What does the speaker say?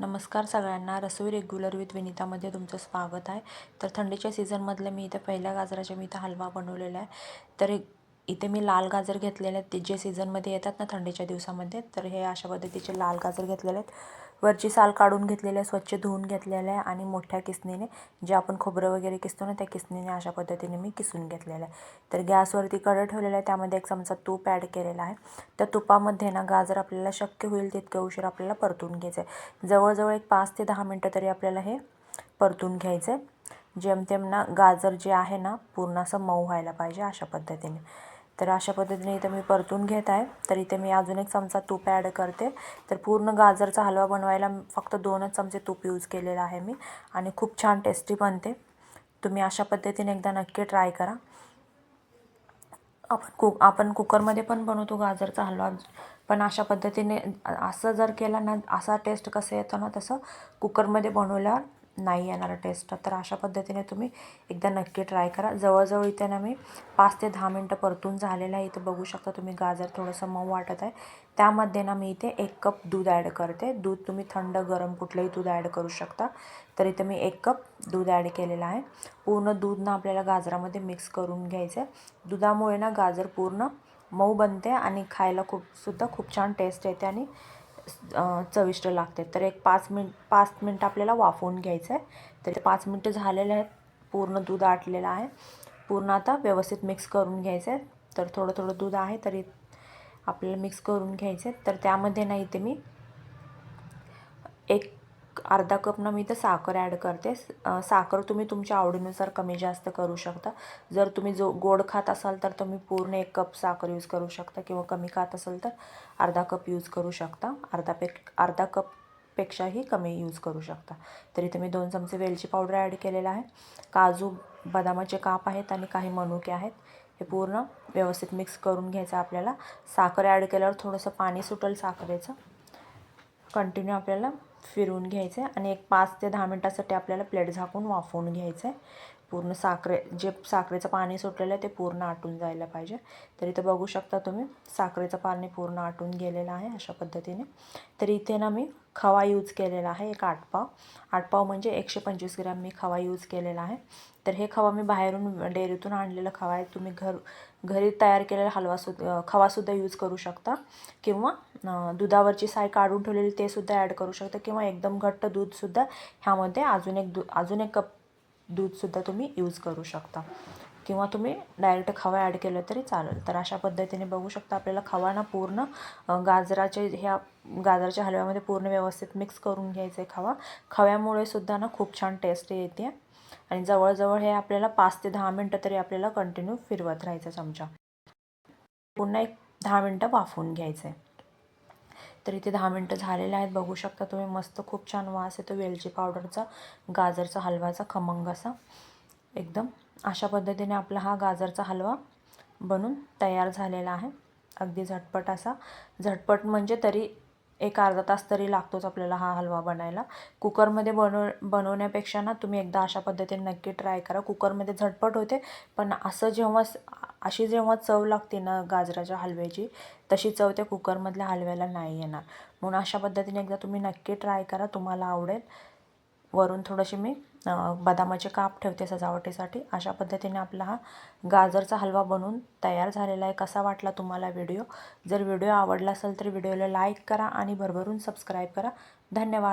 नमस्कार सगळ्यांना. रसोई regular with विनितामध्ये तुमचं स्वागत आहे. तर थंडीच्या सीझनमधलं मी इथे पहिल्या गाजराच्या मी इथं हलवा बनवलेला आहे. तर इथे मी लाल गाजर घेतलेले आहेत. ते जे सीझनमध्ये येतात ना थंडीच्या दिवसामध्ये तर हे अशा पद्धतीचे लाल गाजर घेतलेले आहेत. वरची साल काढून घेतलेले आहे स्वच्छ धुवून घेतलेलं आहे आणि मोठ्या किसणीने जे आपण खोबरं वगैरे किसतो ना त्या किसणीने अशा पद्धतीने मी किसून घेतलेलं आहे. तर गॅसवरती कडं ठेवलेलं आहे त्यामध्ये एक चमचा तूप ॲड केलेला आहे. त्या तुपामध्ये ना गाजर आपल्याला शक्य होईल तितकं उशीर आपल्याला परतून घ्यायचं आहे. जवळजवळ एक पाच ते दहा मिनटं तरी आपल्याला हे परतून घ्यायचं आहे. जेमतेम ना गाजर जे आहे ना पूर्ण असं मऊ व्हायला पाहिजे अशा पद्धतीने. तर अशा पद्धतीने इथं मी परतून घेत आहे. तर इथे मी अजून एक चमचा तूप ॲड करते. तर पूर्ण गाजरचा हलवा बनवायला फक्त दोनच चमचे तूप यूज केलेलं आहे मी. आणि खूप छान टेस्टी बनते. तुम्ही अशा पद्धतीने एकदा नक्की ट्राय करा. आपण कुक आपण कुकरमध्ये पण बनवतो गाजरचा हलवा. पण अशा पद्धतीने असं जर केला ना असा टेस्ट कसं येतो ना तसं कुकरमध्ये बनवल्यावर नाही येणार टेस्ट तर अशा पद्धतीने तुम्ही एकदा नक्की ट्राय करा. जवळजवळ इथे ना मी पाच ते दहा मिनटं परतून झालेलं आहे. इथं बघू शकता तुम्ही गाजर थोडंसं मऊ वाटत आहे. त्यामध्ये ना मी इथे एक कप दूध ॲड करते. दूध तुम्ही थंड गरम कुठलंही दूध ॲड करू शकता. तर इथं मी एक कप दूध ॲड केलेलं आहे. पूर्ण दूध ना आपल्याला गाजरामध्ये मिक्स करून घ्यायचं आहे दुधामुळे ना गाजर पूर्ण मऊ बनते आणि खायला खूप सुद्धा खूप छान टेस्ट येते आणि चविष्ट लागते. तर एक पाच मिनिट पाच मिनटं आपल्याला वाफवून घ्यायचं आहे तर ते पाच मिनटं झालेले आहेत. पूर्ण दूध आटलेलं आहे. पूर्ण आता व्यवस्थित मिक्स करून घ्यायचं आहे तर थोडं थोडं दूध आहे तरी आपल्याला मिक्स करून घ्यायचं आहे तर त्यामध्ये नाही ते मी एक अर्धा कपनं मी इथं साखर ॲड करते. साखर तुम्ही तुमच्या आवडीनुसार कमी जास्त करू शकता. जर तुम्ही जो गोड खात असाल तर तुम्ही पूर्ण एक कप साखर यूज करू शकता किंवा कमी खात असाल तर अर्धा कप यूज करू शकता. अर्धा पेक अर्धा कपपेक्षाही कमी यूज करू शकता. तरी तुम्ही दोन चमचे वेलची पावडर ॲड केलेला आहे. काजू बदामाचे काप आहेत आणि काही मनुके आहेत. हे पूर्ण व्यवस्थित मिक्स करून घ्यायचं आपल्याला. साखर ॲड केल्यावर थोडंसं पाणी सुटेल साखरेचं. कंटिन्यू आपल्याला फिरवून घ्यायचं आहे आणि एक पाच ते दहा मिनटासाठी आपल्याला प्लेट झाकून वाफवून घ्यायचं. आहे पूर्ण साखरे जे साखरेचं पाणी सुटलेलं आहे ते पूर्ण आटून जायला पाहिजे. तर इथं बघू शकता तुम्ही साखरेचं पाणी पूर्ण आटून गेलेलं आहे अशा पद्धतीने. तर इथे ना मी खवा यूज केलेला आहे एक आटपाव. आटपाव म्हणजे एकशे पंचवीस ग्रॅम मी खवा यूज केलेला आहे. तर हे खवा मी बाहेरून डेअरीतून आणलेलं खवा आहे. तुम्ही घर घरी तयार केलेला हलवासुद्धा खवासुद्धा यूज करू शकता. किंवा दुधावरची साय काढून ठेवलेली ते सुद्धा ॲड करू शकता. किंवा एकदम घट्ट दूधसुद्धा ह्यामध्ये अजून एक दू अजून एक कप दूधसुद्धा तुम्ही यूज करू शकता. किंवा तुम्ही डायरेक्ट खवा ॲड केलं तरी चालेल. तर अशा पद्धतीने बघू शकता आपल्याला खवा ना पूर्ण गाजराचे ह्या गाजराच्या हलव्यामध्ये पूर्ण व्यवस्थित मिक्स करून घ्यायचं आहे खवा. खव्यामुळे सुद्धा ना खूप छान टेस्ट येते. आणि जवळजवळ हे आपल्याला पाच ते दहा मिनटं तरी आपल्याला कंटिन्यू फिरवत राहायचं चमचा. पुन्हा एक दहा मिनटं वाफवून घ्यायचं आहे तर इथे दहा मिनटं झालेले आहेत. बघू शकता तुम्ही मस्त खूप छान वास येतो. वेलची पावडरचा गाजरचा हलवाचा खमंग असा. एकदम अशा पद्धतीने आपला हा गाजरचा हलवा बनून तयार झालेला आहे. अगदी झटपट असा. झटपट म्हणजे तरी एक अर्धा तास तरी लागतोच आपल्याला हा हलवा बनायला. कुकरमध्ये बनव बनवण्यापेक्षा ना तुम्ही एकदा अशा पद्धतीने नक्की ट्राय करा. कुकरमध्ये झटपट होते पण असं जेव्हा अशी जेव्हा चव लागते ना गाजराच्या हलव्याची तशी चव त्या कुकरमधल्या हलव्याला नाही येणार. म्हणून अशा पद्धतीने एकदा तुम्ही नक्की ट्राय करा तुम्हाला आवडेल. वरून थोडीशी मी बदामाचे काप ठेवते सजावटीसाठी. अशा पद्धतीने आपला हा गाजरचा हलवा बनवून तयार झालेला आहे कसा वाटला तुम्हाला व्हिडिओ? जर व्हिडिओ आवडला असेल तर व्हिडिओला लाईक करा आणि भरभरून सबस्क्राईब करा. धन्यवाद.